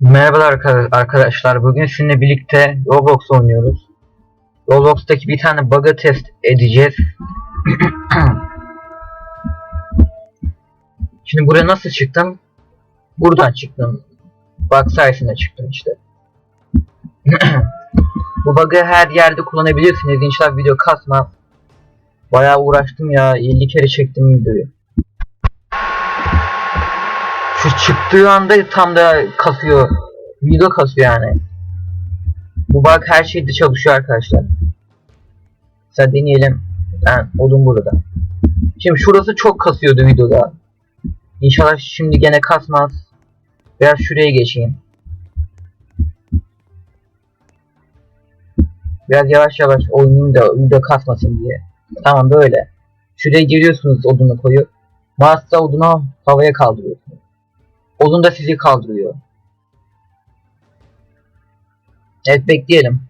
Merhabalar arka- arkadaşlar. Bugün sizinle birlikte Roblox oynuyoruz. Roblox'taki bir tane bug'ı test edeceğiz. Şimdi buraya nasıl çıktım? Buradan çıktım. Bug sayesinde çıktım işte. Bu bug'ı her yerde kullanabilirsiniz. İnşallah video kasmaz. Bayağı uğraştım ya. 50 kere çektim videoyu. Çıktığı anda tam da kasıyor. Video kasıyor yani. Bu bug her şeyde çalışıyor arkadaşlar. Mesela deneyelim. Ben odun burada. Şimdi şurası çok kasıyordu videoda. İnşallah şimdi gene kasmaz. Biraz şuraya geçeyim. Biraz yavaş yavaş oynayayım da video kasmasın diye. Tamam böyle. Şuraya giriyorsunuz odunu koyup. Mouse'la odunu havaya kaldırıyorsunuz. Odun da sizi kaldırıyor. Evet bekleyelim.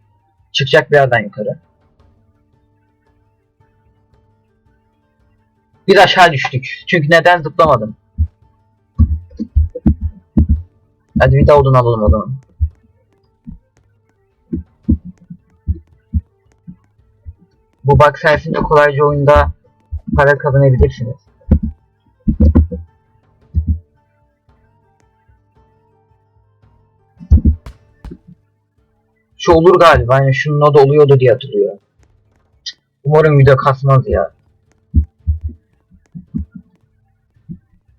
Çıkacak birazdan yukarı. Bir aşağı düştük. Çünkü neden zıplamadım. Hadi bir odun alalım o zaman. Bu bug sayesinde kolayca oyunda para kazanabilirsiniz. Şu olur galiba. Yani şunun da oluyordu diye hatırlıyorum. Umarım video kasmaz ya.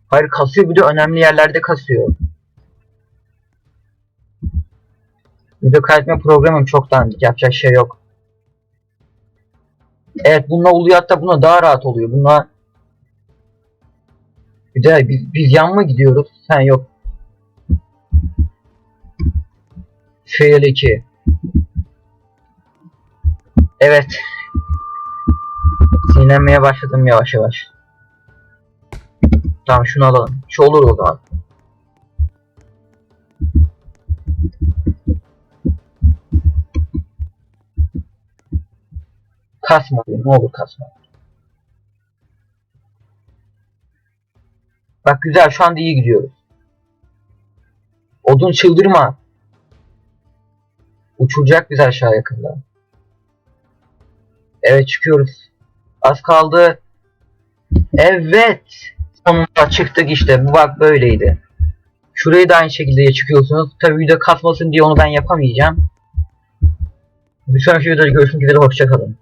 Hayır kasıyor bir de önemli yerlerde kasıyor. Video kaydetme programım çok dandik. Yapacak şey yok. Evet bununla oluyor hatta buna daha rahat oluyor. Bununla bir de biz, biz yan mı gidiyoruz? Sen yok. Fail 2. Evet. Sinirlenmeye başladım yavaş yavaş. Tamam şunu alalım. Şu olur o zaman. Kasma diyor. Ne olur kasma. Bak güzel şu anda iyi gidiyoruz. Odun çıldırma. Uçuracak bizi aşağı yakında. Evet çıkıyoruz. Az kaldı. Evet. Sonunda çıktık işte. Bu bak böyleydi. Şurayı da aynı şekilde çıkıyorsunuz. Tabi video kasmasın diye onu ben yapamayacağım. Bir sonraki videoda görüşmek üzere. Hoşçakalın.